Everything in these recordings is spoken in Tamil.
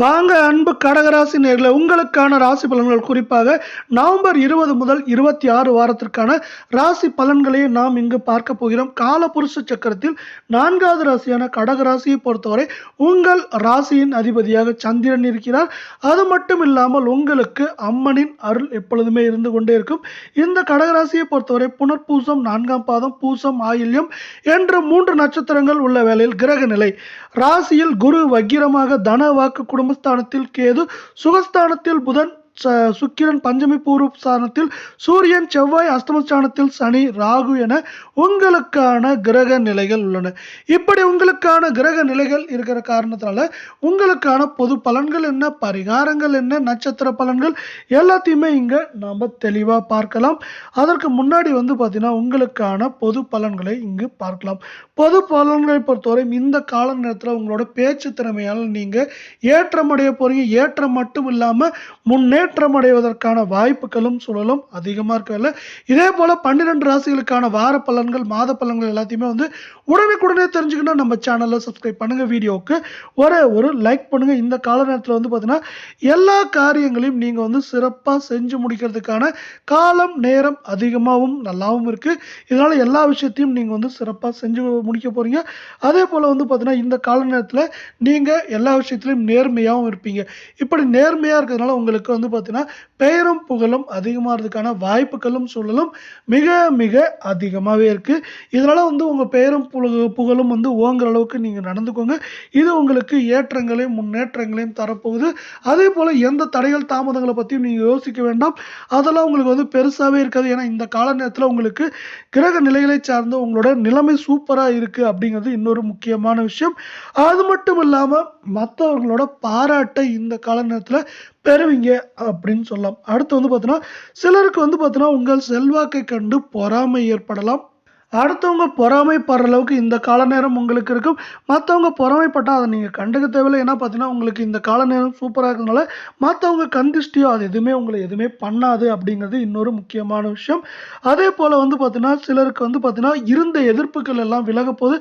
வாங்க அன்பு கடகராசி நேர்களை உங்களுக்கான ராசி பலன்கள் குறிப்பாக நவம்பர் இருபது முதல் இருபத்தி ஆறு வாரத்திற்கான ராசி பலன்களை நாம் இங்கு பார்க்க போகிறோம். காலபுருஷ சக்கரத்தில் நான்காவது ராசியான கடகராசியை பொறுத்தவரை உங்கள் ராசியின் அதிபதியாக சந்திரன் இருக்கிறார். அது மட்டும் இல்லாமல் உங்களுக்கு அம்மனின் அருள் எப்பொழுதுமே இருந்து கொண்டே இருக்கும். இந்த கடகராசியை பொறுத்தவரை புனர்பூசம் நான்காம் பாதம் பூசம் ஆயில்யம் என்ற மூன்று நட்சத்திரங்கள் உள்ள வேளையில் கிரக நிலை ராசியில் குரு வக்கிரமாக தன வாக்கு குடும்பஸ்தானத்தில் கேது சுகஸ்தானத்தில் புதன் சுக்கிரன் பஞ்சமி பூர்வ ஸ்தானத்தில் சூரியன் செவ்வாய் அஸ்தமஸ்தானத்தில் சனி ராகு என உங்களுக்கான கிரக நிலைகள் உள்ளன. இப்படி உங்களுக்கான கிரக நிலைகள் இருக்கிற காரணத்தால உங்களுக்கான பொது பலன்கள் என்ன பரிகாரங்கள் என்ன நட்சத்திர பலன்கள் எல்லாத்தையுமே இங்கே நாம் தெளிவாக பார்க்கலாம். அதற்கு முன்னாடி வந்து பார்த்தீங்கன்னா உங்களுக்கான பொது பலன்களை இங்கு பார்க்கலாம். பொது பலன்களை பொறுத்தவரை இந்த கால நேரத்தில் உங்களோட பேச்சு திறமையால் நீங்கள் ஏற்றமடைய போகிறீங்க ஏற்றம் மட்டும் இல்லாமல் முன்னேற்றம் அடைவதற்கான வாய்ப்புகளும் சூழலும் அதிகமாக இருக்கல இதே போல் பன்னிரெண்டு ராசிகளுக்கான வார பலன்கள் மாத பலன்கள் எல்லாத்தையுமே வந்து உடனுக்குடனே தெரிஞ்சுக்கணும் நம்ம சேனலில் சப்ஸ்கிரைப் பண்ணுங்க வீடியோவுக்கு. ஒரே ஒரு லைக் பண்ணுங்கள் இந்த கால நேரத்தில் வந்து பார்த்தீங்கன்னா எல்லா காரியங்களையும் நீங்கள் வந்து சிறப்பாக செஞ்சு முடிக்கிறதுக்கான காலம் நேரம் அதிகமாகவும் நல்லாவும் இருக்குது இதனால் எல்லா விஷயத்தையும் நீங்கள் வந்து சிறப்பாக செஞ்சு முடிக்க போகிறீங்க அதே போல் வந்து பார்த்தீங்கன்னா இந்த கால நேரத்தில் நீங்கள் எல்லா விஷயத்துலையும் நேர்மையாகவும் இருப்பீங்க. இப்படி நேர்மையாக இருக்கிறதுனால உங்களுக்கு வந்து பார்த்தீங்கன்னா பெயரும் புகழும் அதிகமாகிறதுக்கான வாய்ப்புகளும் சூழலும் மிக மிக அதிகமாகவே இருக்கு. இதனால வந்து உங்கள் பெயரும் புகழும் வந்து ஓங்குற அளவுக்கு நீங்கள் நடந்துக்கோங்க. இது உங்களுக்கு ஏற்றங்களையும் முன்னேற்றங்களையும் தரப்போகுது. அதே போல் எந்த தடைகள் தாமதங்களை பற்றியும் நீங்கள் யோசிக்க வேண்டாம். அதெல்லாம் உங்களுக்கு வந்து பெருசாகவே இருக்காது. ஏன்னா இந்த கால நேரத்தில் உங்களுக்கு கிரக நிலைகளை சார்ந்து உங்களோட நிலைமை சூப்பராக இருக்குது அப்படிங்கிறது இன்னொரு முக்கியமான விஷயம். அது மட்டும் இல்லாமல் மற்றவர்களோட பாராட்டை இந்த கால நேரத்தில் பெறுவீங்க அப்படின்னு சொல்லலாம். அடுத்து வந்து பார்த்தீங்கன்னா சிலருக்கு வந்து பார்த்தீங்கன்னா உங்கள் செல்வாக்கை கண்டு பொறாமை ஏற்படலாம். அடுத்தவங்க பொறாமைப்படுற அளவுக்கு இந்த கால நேரம் உங்களுக்கு இருக்கும். மற்றவங்க பொறாமைப்பட்டால் அதை நீங்கள் கண்டுக்க தேவையில்லை. ஏன்னா பார்த்தீங்கன்னா உங்களுக்கு இந்த கால நேரம் சூப்பராக இருக்கிறதுனால மற்றவங்க கந்திஷ்டியோ அது எதுவுமே உங்களை எதுவுமே பண்ணாது அப்படிங்கிறது இன்னொரு முக்கியமான விஷயம். அதே போல் வந்து பார்த்தீங்கன்னா சிலருக்கு வந்து பார்த்தீங்கன்னா இருந்த எதிர்ப்புகள் எல்லாம் விலக போது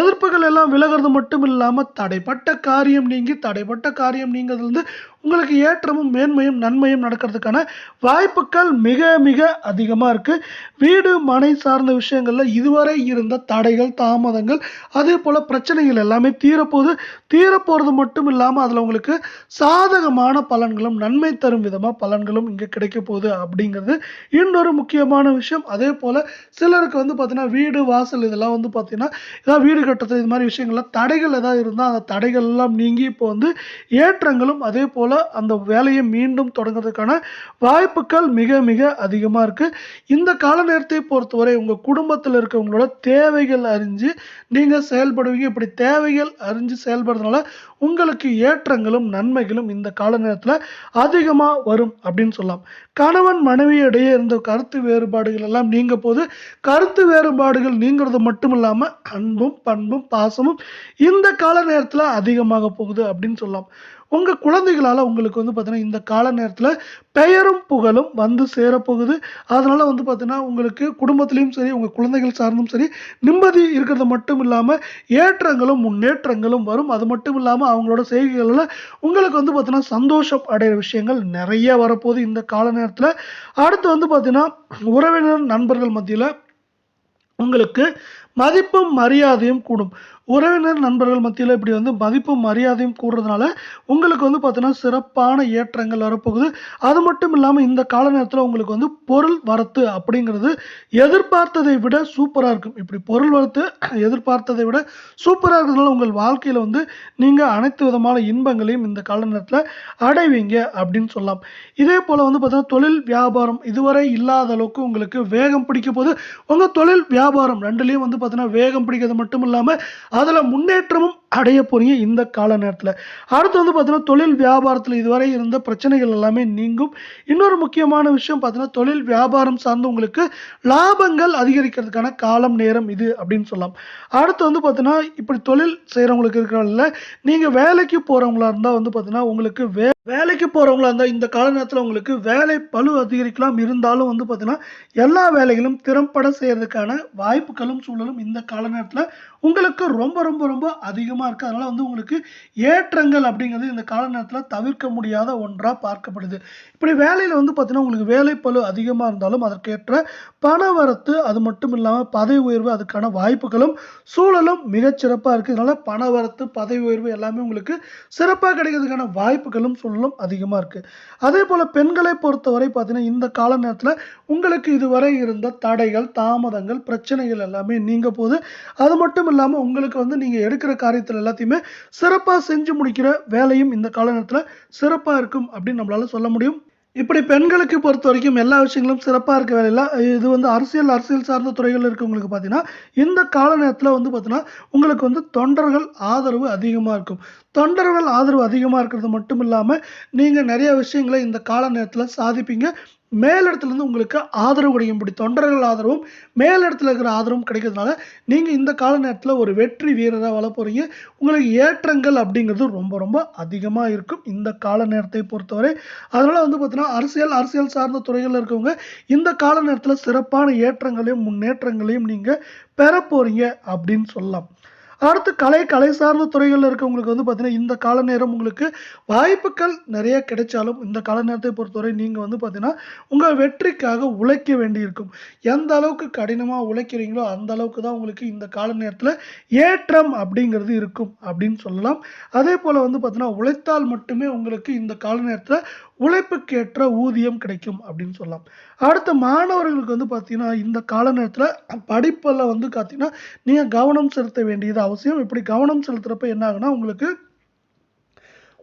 எதிர்ப்புகள் எல்லாம் விலகிறது மட்டும் இல்லாமல் தடைப்பட்ட காரியம் நீங்கி தடைப்பட்ட காரியம் நீங்கிறதுலேருந்து உங்களுக்கு ஏற்றமும் மேன்மையும் நன்மையும் நடக்கிறதுக்கான வாய்ப்புகள் மிக மிக அதிகமாக இருக்குது வீடு மனை சார்ந்த விஷயங்களில் இதுவரை இருந்த தடைகள் தாமதங்கள் அதே போல் பிரச்சனைகள் எல்லாமே தீரப்போகுது தீரப்போகிறது மட்டும் இல்லாமல் அதில் உங்களுக்கு சாதகமான பலன்களும் நன்மை தரும் விதமாக பலன்களும் இங்கே கிடைக்க போகுது அப்படிங்கிறது இன்னொரு முக்கியமான விஷயம். அதே போல் சிலருக்கு வந்து பார்த்திங்கன்னா வீடு வாசல் இதெல்லாம் வந்து பார்த்திங்கன்னா ஏதாவது வீடு கட்டுறது இது மாதிரி விஷயங்கள்லாம் தடைகள் ஏதாவது இருந்தால் அந்த தடைகள் எல்லாம் நீங்கி இப்போ வந்து ஏற்றங்களும் அதே போல் அந்த வேலையை மீண்டும் தொடங்குறதுக்கான வாய்ப்புகள் மிக மிக அதிகமாக இருக்குது இந்த கால நேரத்தை பொறுத்தவரை உங்கள் குடும்பத்தில் இருக்கவங்களோட தேவைகள் அறிஞ்சு நீங்கள் செயல்படுவீங்க. இப்படி தேவைகள் அறிஞ்சு செயல்படுறதுனால உங்களுக்கு ஏற்றங்களும் நன்மைகளும் இந்த கால நேரத்தில் அதிகமாக வரும் அப்படின்னு சொல்லலாம். கணவன் மனைவி இடையே இருந்த கருத்து வேறுபாடுகள் எல்லாம் நீங்க போது கருத்து வேறுபாடுகள் நீங்கிறது மட்டும் இல்லாமல் அன்பும் பண்பும் பாசமும் இந்த கால நேரத்தில் அதிகமாக போகுது அப்படின்னு சொல்லலாம். உங்கள் குழந்தைகளால் உங்களுக்கு வந்து பார்த்தீங்கன்னா இந்த கால நேரத்தில் பெயரும் புகழும் வந்து சேரப்போகுது. அதனால் வந்து பார்த்தீங்கன்னா உங்களுக்கு குடும்பத்துலேயும் சரி உங்கள் குழந்தைகள் சார்ந்தும் சரி நிம்மதி இருக்கிறது மட்டும் இல்லாமல் ஏற்றங்களும் முன்னேற்றங்களும் வரும். அது மட்டும் இல்லாமல் அவங்களோட செய்கைகளில் உங்களுக்கு வந்து பார்த்தீங்கன்னா சந்தோஷம் அடைகிற விஷயங்கள் நிறைய வரப்போகுது இந்த கால நேரத்தில். அடுத்து வந்து பார்த்தீங்கன்னா உறவினர் நண்பர்கள் மத்தியில் உங்களுக்கு மதிப்பும் மரியாதையும் கூடும். உறவினர் நண்பர்கள் மத்தியில் இப்படி வந்து மதிப்பும் மரியாதையும் கூடுறதுனால உங்களுக்கு வந்து பார்த்தீங்கன்னா சிறப்பான ஏற்றங்கள் வரப்போகுது. அது மட்டும் இல்லாமல் இந்த கால நேரத்தில் உங்களுக்கு வந்து பொருள் வரத்து அப்படிங்கிறது எதிர்பார்த்ததை விட சூப்பராக இருக்கும். இப்படி பொருள் வரத்து எதிர்பார்த்ததை விட சூப்பராக இருக்கிறதுனால உங்கள் வாழ்க்கையில் வந்து நீங்கள் அனைத்து விதமான இன்பங்களையும் இந்த கால நேரத்தில் அடைவீங்க அப்படின்னு சொல்லலாம். இதே போல் வந்து பார்த்தீங்கன்னா தொழில் வியாபாரம் இதுவரை இல்லாத அளவுக்கு உங்களுக்கு வேகம் பிடிக்க போது உங்கள் தொழில் வியாபாரம் ரெண்டுலேயும் வந்து பார்த்தீங்கன்னா வேகம் பிடிக்கிறது மட்டும் இல்லாமல் அதில் முன்னேற்றமும் அடைய போறீங்க இந்த கால நேரத்தில். அடுத்து வந்து பார்த்தீங்கன்னா தொழில் வியாபாரத்தில் இதுவரை இருந்த பிரச்சனைகள் எல்லாமே நீங்கும். இன்னொரு முக்கியமான விஷயம் பார்த்தீங்கன்னா தொழில் வியாபாரம் சார்ந்து உங்களுக்கு லாபங்கள் அதிகரிக்கிறதுக்கான காலம் நேரம் இது அப்படின்னு சொல்லலாம். அடுத்து வந்து பார்த்தீங்கன்னா இப்படி தொழில் செய்கிறவங்களுக்கு இருக்கிறவங்கள நீங்கள் வேலைக்கு போகிறவங்களா இருந்தால் வந்து பார்த்தீங்கன்னா உங்களுக்கு வே வேலைக்கு போகிறவங்களா இருந்தால் இந்த கால நேரத்தில் உங்களுக்கு வேலை பழு அதிகரிக்கலாம். இருந்தாலும் வந்து பார்த்தீங்கன்னா எல்லா வேலைகளும் திறம்பட செய்கிறதுக்கான வாய்ப்புகளும் சூழலும் இந்த கால நேரத்தில் உங்களுக்கு ரொம்ப ரொம்ப ரொம்ப அதிகமாக அதிகமாக இருக்குது அதனால் வந்து உங்களுக்கு ஏற்றங்கள் அப்படிங்கிறது இந்த கால நேரத்தில் தவிர்க்க முடியாத ஒன்றாக பார்க்கப்படுது. இப்படி வேலையில் வந்து பார்த்திங்கன்னா உங்களுக்கு வேலைப்பளு அதிகமாக இருந்தாலும் அதற்கேற்ற பண வரத்து அது மட்டும் இல்லாமல் பதவி உயர்வு அதுக்கான வாய்ப்புகளும் சூழலும் மிகச்சிறப்பாக இருக்குது அதனால் பண வரத்து பதவி உயர்வு எல்லாமே உங்களுக்கு சிறப்பாக கிடைக்கிறதுக்கான வாய்ப்புகளும் சூழலும் அதிகமாக இருக்குது அதே போல் பெண்களை பொறுத்தவரை பார்த்தீங்கன்னா இந்த கால நேரத்தில் உங்களுக்கு இதுவரை இருந்த தடைகள் தாமதங்கள் பிரச்சனைகள் எல்லாமே நீங்க போது அது மட்டும் இல்லாமல் உங்களுக்கு வந்து நீங்கள் எடுக்கிற காரியத்தை காரியத்தில் எல்லாத்தையுமே சிறப்பாக செஞ்சு முடிக்கிற வேலையும் இந்த கால நேரத்தில் சிறப்பாக இருக்கும் அப்படின்னு நம்மளால சொல்ல முடியும். இப்படி பெண்களுக்கு பொறுத்த வரைக்கும் எல்லா விஷயங்களும் சிறப்பாக இருக்க வேலையில் இது வந்து அரசியல் அரசியல் சார்ந்த துறைகளில் இருக்கவங்களுக்கு பார்த்தீங்கன்னா இந்த கால நேரத்தில் வந்து பார்த்தீங்கன்னா உங்களுக்கு வந்து தொண்டர்கள் ஆதரவு அதிகமாக இருக்கும். தொண்டர்கள் ஆதரவு அதிகமாக இருக்கிறது மட்டும் இல்லாமல் நீங்கள் நிறைய விஷயங்களை இந்த கால நேரத்தில் சாதிப்பீங்க. மேலிடத்துலேருந்து உங்களுக்கு ஆதரவு கிடைக்கும். இப்படி தொண்டர்கள் ஆதரவும் மேலிடத்தில் இருக்கிற ஆதரவும் கிடைக்கிறதுனால நீங்கள் இந்த கால நேரத்தில் ஒரு வெற்றி வீரராக வள போகிறீங்க உங்களுக்கு ஏற்றங்கள் அப்படிங்கிறது ரொம்ப ரொம்ப அதிகமாக இருக்கும் இந்த கால நேரத்தை பொறுத்தவரை. அதனால் வந்து பார்த்தீங்கன்னா அரசியல் அரசியல் சார்ந்த துறைகளில் இருக்கவங்க இந்த கால நேரத்தில் சிறப்பான ஏற்றங்களையும் முன்னேற்றங்களையும் நீங்கள் பெற போகிறீங்க அப்படின்னு சொல்லலாம். அடுத்து கலை கலை சார்ந்த துறைகளில் இருக்கவங்களுக்கு வந்து பார்த்தீங்கன்னா இந்த கால நேரம் உங்களுக்கு வாய்ப்புகள் நிறைய கிடைச்சாலும் இந்த கால நேரத்தை பொறுத்தவரை நீங்கள் வந்து பார்த்தீங்கன்னா உங்கள் வெற்றிக்காக உழைக்க வேண்டியிருக்கும். எந்த அளவுக்கு கடினமாக உழைக்கிறீங்களோ அந்த அளவுக்கு தான் உங்களுக்கு இந்த கால நேரத்தில் ஏற்றம் அப்படிங்கிறது இருக்கும் அப்படின்னு சொல்லலாம். அதே போல் வந்து பார்த்தீங்கன்னா உழைத்தால் மட்டுமே உங்களுக்கு இந்த கால நேரத்தில் உழைப்புக்கேற்ற ஊதியம் கிடைக்கும் அப்படின்னு சொல்லலாம். அடுத்த மாணவர்களுக்கு வந்து பார்த்தீங்கன்னா இந்த கால நேரத்தில் படிப்பில் வந்து பார்த்தீங்கன்னா நீங்கள் கவனம் செலுத்த வேண்டியது அவசியம். இப்படி கவனம் செலுத்துகிறப்ப என்ன ஆகுனா உங்களுக்கு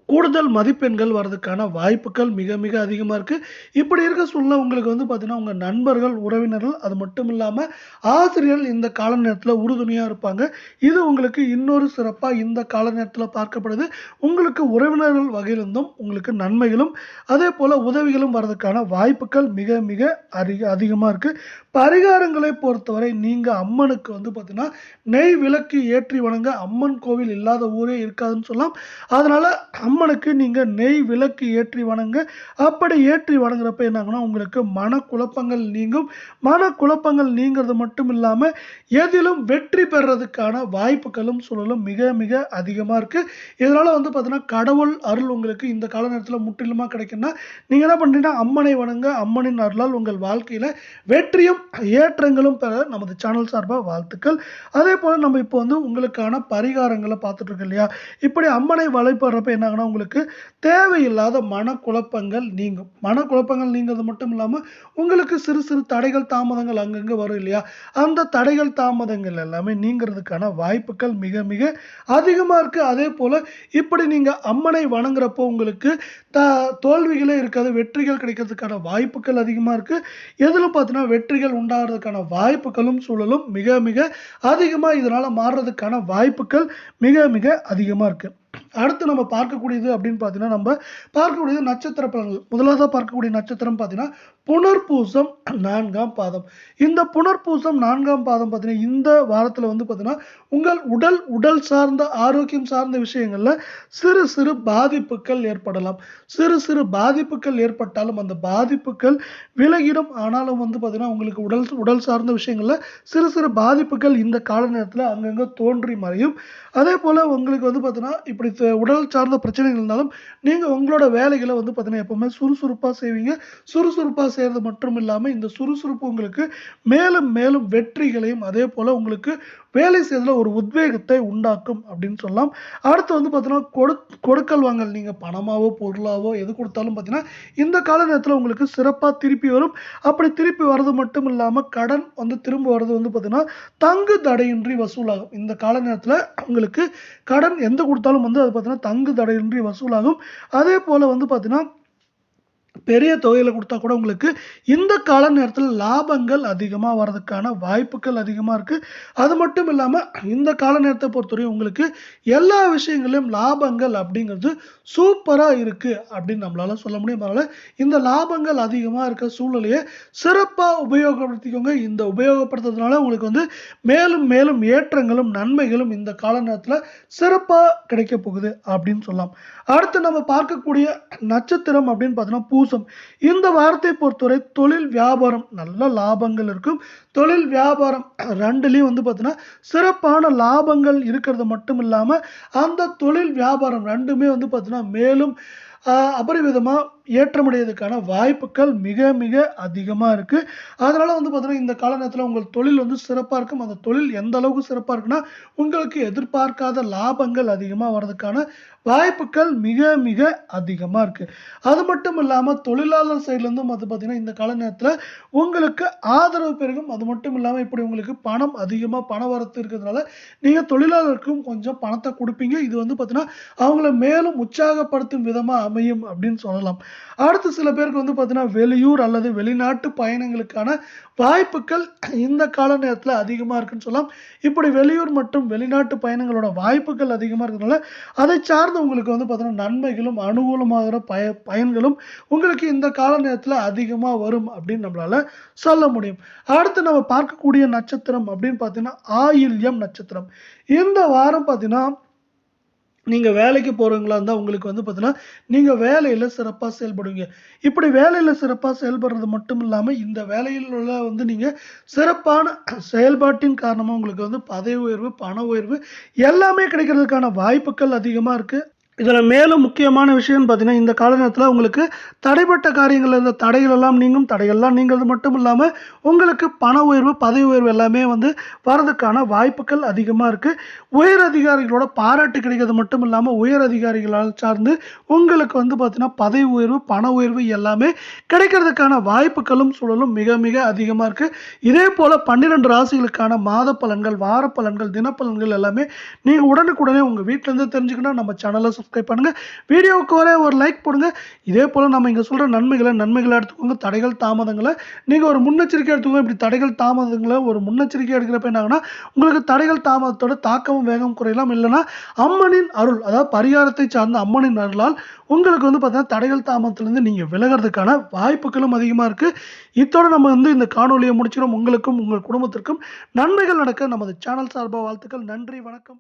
கூடுதல் மதிப்பெண்கள் வர்றதுக்கான வாய்ப்புகள் மிக மிக அதிகமாக இருக்குது இப்படி இருக்க சூழ்நிலை உங்களுக்கு வந்து பார்த்திங்கன்னா உங்கள் நண்பர்கள் உறவினர்கள் அது மட்டும் இல்லாமல் ஆசிரியர்கள் இந்த கால நேரத்தில் உறுதுணையாக இருப்பாங்க. இது உங்களுக்கு இன்னொரு சிறப்பாக இந்த கால நேரத்தில் பார்க்கப்படுது. உங்களுக்கு உறவினர்கள் வகையிலிருந்தும் உங்களுக்கு நன்மைகளும் அதே போல் உதவிகளும் வர்றதுக்கான வாய்ப்புகள் மிக மிக அதிக அதிகமாக இருக்குது பரிகாரங்களை பொறுத்தவரை நீங்கள் அம்மனுக்கு வந்து பார்த்திங்கன்னா நெய் விளக்கு ஏற்றி வணங்க. அம்மன் கோவில் இல்லாத ஊரே இருக்காதுன்னு சொல்லலாம். அதனால் அம்மனுக்கு நீங்கள் நெய் விளக்கு ஏற்றி வணங்க. அப்படி ஏற்றி வணங்குறப்ப என்னாங்கன்னா உங்களுக்கு மனக்குழப்பங்கள் நீங்கும். மனக்குழப்பங்கள் நீங்கிறது மட்டும் இல்லாமல் எதிலும் வெற்றி பெறதுக்கான வாய்ப்புகளும் சூழலும் மிக மிக அதிகமாக இருக்குது இதனால் வந்து பார்த்தீங்கன்னா கடவுள் அருள் உங்களுக்கு இந்த கால நேரத்தில் முற்றிலுமாக கிடைக்குன்னா நீங்கள் என்ன பண்ணுறீங்கன்னா அம்மனை வணங்க அம்மனின் அருளால் உங்கள் வாழ்க்கையில் வெற்றியும் ஏற்றங்களும் பெற நமது சேனல் சார்பாக வாழ்த்துக்கள். அதே போல் நம்ம இப்போ வந்து உங்களுக்கான பரிகாரங்களை பார்த்துட்டு இருக்கோம் இல்லையா? இப்படி அம்மனை வழிபடுறப்ப என்ன பண்ணால் உங்களுக்கு தேவையில்லாத மனக்குழப்பங்கள் நீங்கும். மனக்குழப்பங்கள் நீங்கிறது மட்டும் இல்லாமல் உங்களுக்கு சிறு சிறு தடைகள் தாமதங்கள் அங்கங்கே வரும் இல்லையா? அந்த தடைகள் தாமதங்கள் எல்லாமே நீங்கிறதுக்கான வாய்ப்புகள் மிக மிக அதிகமாக இருக்குது அதே போல் இப்படி நீங்கள் அம்மனை வணங்குறப்போ உங்களுக்கு த தோல்விகளே இருக்காது வெற்றிகள் கிடைக்கிறதுக்கான வாய்ப்புகள் அதிகமாக இருக்குது எதில் பார்த்தீங்கன்னா வெற்றிகள் உண்டாகிறதுக்கான வாய்ப்புகளும் சூழலும் மிக மிக அதிகமாக இதனால் மாறுறதுக்கான வாய்ப்புகள் மிக மிக அதிகமாக இருக்குது அடுத்து நம்ம பார்க்கக்கூடியது அப்படின்னு பார்த்தீங்கன்னா நம்ம பார்க்கக்கூடியது நட்சத்திர பலன்கள். முதலாவதாக பார்க்கக்கூடிய நட்சத்திரம் பார்த்தீங்கன்னா புனர்பூசம் நான்காம் பாதம். இந்த புனர்பூசம் நான்காம் பாதம் பார்த்தீங்கன்னா இந்த வாரத்தில் வந்து பார்த்தீங்கன்னா உங்கள் உடல் உடல் சார்ந்த ஆரோக்கியம் சார்ந்த விஷயங்களில் சிறு சிறு பாதிப்புகள் ஏற்படலாம். சிறு சிறு பாதிப்புகள் ஏற்பட்டாலும் அந்த பாதிப்புகள் விலகிடும். ஆனாலும் வந்து பார்த்தீங்கன்னா உங்களுக்கு உடல் உடல் சார்ந்த விஷயங்களில் சிறு சிறு பாதிப்புகள் இந்த கால நேரத்தில் அங்கங்கே தோன்றி மறையும். அதே போல் உங்களுக்கு வந்து பார்த்தீங்கன்னா இப்படி அப்படி உடல் சார்ந்த பிரச்சனைகள் இருந்தாலும் நீங்கள் உங்களோட வேலைகளை வந்து பார்த்தீங்கன்னா எப்பவுமே சுறுசுறுப்பாக செய்வீங்க. சுறுசுறுப்பாக செய்கிறது மட்டும் இல்லாமல் இந்த சுறுசுறுப்பு உங்களுக்கு மேலும் மேலும் வெற்றிகளையும் அதே போல் உங்களுக்கு வேலை செய்யறதுல ஒரு உத்வேகத்தை உண்டாக்கும் அப்படின்னு சொல்லலாம். அடுத்து வந்து பார்த்தீங்கன்னா கொடு கொடுக்கல் வாங்கல். நீங்கள் பணமாவோ பொருளாவோ எது கொடுத்தாலும் பார்த்தீங்கன்னா இந்த கால நேரத்தில் உங்களுக்கு சிறப்பாக திருப்பி வரும். அப்படி திருப்பி வர்றது மட்டும் இல்லாமல் கடன் வந்து திரும்ப வர்றது வந்து பார்த்தீங்கன்னா தங்கு தடையின்றி வசூலாகும். இந்த கால நேரத்தில் உங்களுக்கு கடன் எந்த கொடுத்தாலும் வந்து அது பார்த்தீங்கன்னா தங்கு தடையின்றி வசூலாகும். அதே போல் வந்து பார்த்தீங்கன்னா பெரிய தொகையில் கொடுத்தா கூட உங்களுக்கு இந்த கால நேரத்தில் லாபங்கள் அதிகமாக வர்றதுக்கான வாய்ப்புகள் அதிகமாக இருக்குது அது மட்டும் இல்லாமல் இந்த கால நேரத்தை பொறுத்தவரையும் உங்களுக்கு எல்லா விஷயங்களிலும் லாபங்கள் அப்படிங்கிறது சூப்பராக இருக்குது அப்படின்னு நம்மளால சொல்ல முடியும். அதனால் இந்த லாபங்கள் அதிகமாக இருக்க சூழ்நிலையை சிறப்பாக உபயோகப்படுத்திக்கோங்க. இந்த உபயோகப்படுத்துறதுனால உங்களுக்கு வந்து மேலும் மேலும் ஏற்றங்களும் நன்மைகளும் இந்த கால நேரத்தில் சிறப்பாக கிடைக்க போகுது அப்படின்னு சொல்லலாம். அடுத்து நம்ம பார்க்கக்கூடிய நட்சத்திரம் அப்படின்னு பார்த்தோன்னா பூ பூசம் இந்த வாரத்தை பொறுத்தவரை தொழில் வியாபாரம் நல்ல லாபங்கள் இருக்கும். தொழில் வியாபாரம் ரெண்டுலேயும் வந்து பார்த்தீங்கன்னா சிறப்பான லாபங்கள் இருக்கிறது மட்டும் இல்லாமல் அந்த தொழில் வியாபாரம் ரெண்டுமே வந்து பார்த்தீங்கன்னா மேலும் அபரிவிதமாக ஏற்றமடைவதற்கான வாய்ப்புகள் மிக மிக அதிகமாக இருக்குது அதனால் வந்து பார்த்தீங்கன்னா இந்த கால நேரத்தில் உங்கள் தொழில் வந்து சிறப்பாக இருக்கும். அந்த தொழில் எந்த அளவுக்கு சிறப்பாக இருக்குன்னா உங்களுக்கு எதிர்பார்க்காத லாபங்கள் அதிகமாக வர்றதுக்கான வாய்ப்புகள் மிக மிக அதிகமாக இருக்குது அது மட்டும் இல்லாமல் தொழிலாளர் சைட்லேருந்து வந்து பார்த்தீங்கன்னா இந்த கால நேரத்தில் உங்களுக்கு ஆதரவு பெருகும். அது மட்டும் இல்லாமல் இப்படி உங்களுக்கு பணம் அதிகமாக பண வரத்து இருக்கிறதுனால நீங்கள் தொழிலாளருக்கும் கொஞ்சம் பணத்தை கொடுப்பீங்க. இது வந்து பார்த்தீங்கன்னா அவங்கள மேலும் உற்சாகப்படுத்தும் விதமாக அமையும் அப்படின்னு சொல்லலாம். அடுத்து சில பேருக்கு வந்து பார்த்தீங்கன்னா வெளியூர் அல்லது வெளிநாட்டு பயணங்களுக்கான வாய்ப்புகள் இந்த கால நேரத்தில் அதிகமாக இருக்குன்னு சொல்லலாம். இப்படி வெளியூர் மற்றும் வெளிநாட்டு பயணங்களோட வாய்ப்புகள் அதிகமாக இருக்கிறதுனால அதை சார்ந்து உங்களுக்கு வந்து பார்த்தீங்கன்னா நன்மைகளும் அனுகூலமாகிற பய பயன்களும் உங்களுக்கு இந்த கால நேரத்தில் அதிகமாக வரும் அப்படின்னு நம்மளால சொல்ல முடியும். அடுத்து நம்ம பார்க்கக்கூடிய நட்சத்திரம் அப்படின்னு பார்த்தீங்கன்னா ஆயில்யம் நட்சத்திரம். இந்த வாரம் பார்த்தீங்கன்னா நீங்கள் வேலைக்கு போகிறவங்களா இருந்தால் உங்களுக்கு வந்து பார்த்தீங்கன்னா நீங்கள் வேலையில் சிறப்பாக செயல்படுவீங்க. இப்படி வேலையில் சிறப்பாக செயல்படுறது மட்டும் இல்லாமல் இந்த வேலையில் உள்ள வந்து நீங்கள் சிறப்பான செயல்பாட்டின் காரணமாக உங்களுக்கு வந்து பதவி உயர்வு பண உயர்வு எல்லாமே கிடைக்கிறதுக்கான வாய்ப்புகள் அதிகமாக இருக்குது இதில் மேலும் முக்கியமான விஷயம்னு பார்த்தீங்கன்னா இந்த கால நேரத்தில் உங்களுக்கு தடைப்பட்ட காரியங்கள் இருந்த தடைகள் எல்லாம் நீங்கும். தடைகள்லாம் நீங்கிறது மட்டும் இல்லாமல் உங்களுக்கு பண உயர்வு பதவி உயர்வு எல்லாமே வந்து வரதுக்கான வாய்ப்புகள் அதிகமாக இருக்குது உயர் அதிகாரிகளோட பாராட்டு கிடைக்கிறது மட்டும் இல்லாமல் உயர் அதிகாரிகளால் சார்ந்து உங்களுக்கு வந்து பார்த்தீங்கன்னா பதவி உயர்வு பண உயர்வு எல்லாமே கிடைக்கிறதுக்கான வாய்ப்புகளும் சூழலும் மிக மிக அதிகமாக இருக்குது இதே போல் பன்னிரெண்டு ராசிகளுக்கான மாத பலன்கள் வார பலன்கள் தினப்பலன்கள் எல்லாமே நீங்கள் உடனுக்குடனே உங்கள் வீட்டிலேருந்து தெரிஞ்சுக்கணும் நம்ம சேனலை சப்ஸ்கிரைப் பண்ணுங்கள் வீடியோவுக்கு வர ஒரு லைக் போடுங்க. இதே போல் நம்ம இங்கே சொல்கிற நன்மைகளை நன்மைகளை எடுத்துக்கோங்க. தடைகள் தாமதங்களை. நீங்கள் ஒரு முன்னெச்சரிக்கை எடுத்துக்கோங்க. இப்படி தடைகள் தாமதங்களை ஒரு முன்னெச்சரிக்கை எடுக்கிறப்ப என்னாகனா உங்களுக்கு தடைகள் தாமதத்தோட தாக்கமும் வேகம் குறையலாம். இல்லைன்னா அம்மனின் அருள் அதாவது பரிகாரத்தை சார்ந்த அம்மனின் அருளால் உங்களுக்கு வந்து பார்த்தீங்கன்னா தடைகள் தாமதத்துலேருந்து நீங்கள் விலகிறதுக்கான வாய்ப்புகளும் அதிகமாக இருக்குது இத்தோடு நம்ம வந்து இந்த காணொலியை முடிச்சிடும் உங்களுக்கும் உங்கள் குடும்பத்திற்கும் நன்மைகள் நடக்க நமது சேனல் சார்பாக வாழ்த்துக்கள். நன்றி வணக்கம்.